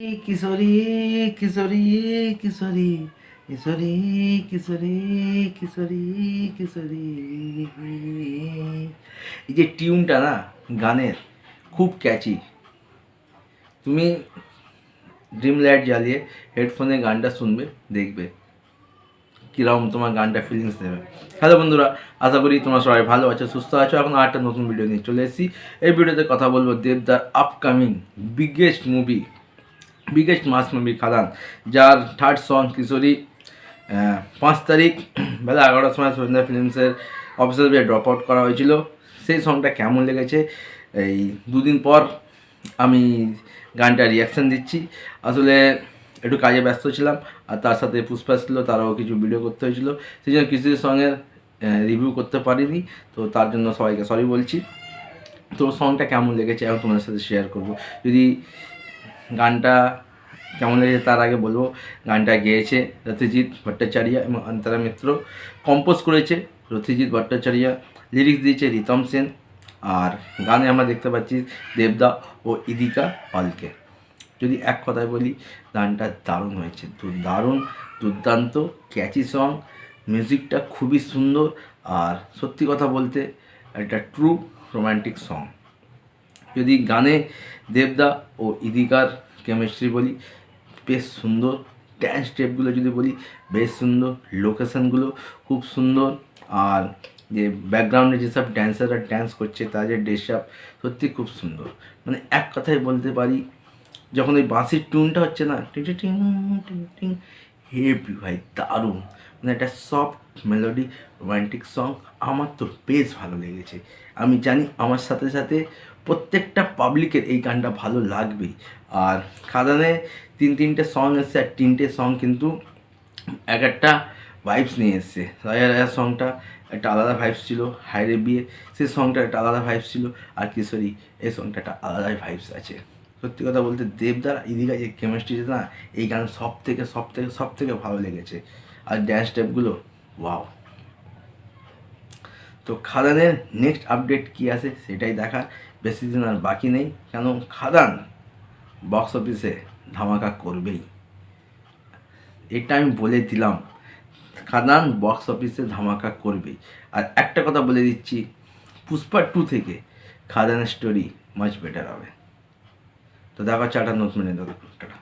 কিশোরী কিশোরী কিশোরী কিশোরী কিশোরী কিশোরী কিশোরী। এই যে টিউনটা না, গানের, খুব ক্যাচি তুমি ড্রিম লাইট জ্বালিয়ে হেডফোনে গানটা শুনবে, দেখবে। কীরকম তোমার গানটা ফিলিংস দেবে। হ্যালো বন্ধুরা, আশা করি তোমরা সবাই ভালো আছো, সুস্থ আছো। এখন আরেকটা নতুন ভিডিও নিয়ে চলে এসেছি। এই ভিডিওতে কথা বলব দেবদার upcoming biggest movie biggest mass movie Khadaan, যার থার্ড সং কিশোরী পাঁচ তারিখ, বেলা এগারোটার সময় সন্ধ্যা ফিল্মসের অফিসিয়াল বিয়ে ড্রপ আউট করা হয়েছিল। সেই সংটা কেমন লেগেছে? এই দুদিন পর আমি গানটা রিয়াকশান দিচ্ছি। আসলে একটু কাজে ব্যস্ত ছিলাম, আর তার সাথে পুষ্পা ছিল, তারাও কিছু ভিডিও করতে হয়েছিল। সেই জন্য কিছু সঙ্গে রিভিউ করতে পারিনি, তো তার জন্য সবাইকে সরি বলছি। তো সংটা কেমন লেগেছে? এখন তোমাদের সাথে শেয়ার করব। যদি গানটা কেমন লেগেছে তার আগে বলব। গানটা গেয়েছে রথিজিৎ ভট্টাচার্য এবং অন্তরা মিত্র। কম্পোজ করেছে রথিজিৎ ভট্টাচার্য। লিরিক্স দিয়েছে রিতম সেন। আর গানে আমরা দেখতে পাচ্ছি দেবদা ও ইদিকা পালকে। যদি এক কথায় বলি, গানটা দারুণ হয়েছে। দারুণ, দুর্দান্ত ক্যাচি সং মিউজিকটা খুবই সুন্দর। আর সত্যি কথা বলতে, একটা ট্রু রোম্যান্টিক সং যদি গানে দেবদা ও ইদিকার কেমিস্ট্রি বলি, বেশ সুন্দর ড্যান্স স্টেপগুলো যদি বলি, বেশ সুন্দর লোকেশানগুলো খুব সুন্দর। আর যে ব্যাকগ্রাউন্ডে যেসব ড্যান্সাররা ড্যান্স করছে, তাদের ড্রেস আপ সত্যি খুব সুন্দর। মানে এক কথায় বলতে পারি, যখন ওই বাঁশির টুনটা হচ্ছে না টিং টিং টিং হেভি, ভাই, দারুণ। মানে একটা সফট মেলোডি রোমান্টিক সং আমার তো বেশ ভালো লেগেছে। আমি জানি আমার সাথে সাথে প্রত্যেকটা পাবলিকের এই গানটা ভালো লাগবেই। আর খাদানে তিন তিনটে সং এসছে, আর তিনটে সং কিন্তু এক একটা ভাইবস নিয়ে এসছে। রাজা রাজা সংটা একটা আলাদা ভাইবস ছিল, হায়রে বিয়ে, সেই সংটা একটা আলাদা ভাইবস ছিল, আর কিশোরী, এই সংটা একটা আলাদাই ভাইবস আছে। সত্যি কথা বলতে দেবদার ইদিকা যে কেমিস্ট্রি না এই গান সব থেকে সব থেকে সব থেকে ভালো লেগেছে। আর ড্যান্স স্টেপগুলো ওয়াও তো খাদানের নেক্সট আপডেট কী আছে সেটাই দেখা বেশি দিন আর বাকি নেই। কেন? খাদান বক্স অফিসে ধামাকা করবেই। এটা আমি বলে দিলাম, খাদান বক্স অফিসে ধামাকা করবেই। আর একটা কথা বলে দিচ্ছি, পুষ্পা টু থেকে খাদানের স্টোরি মাচ বেটার হবে। তো দেখা চাটা নতুন দাদা টাটা।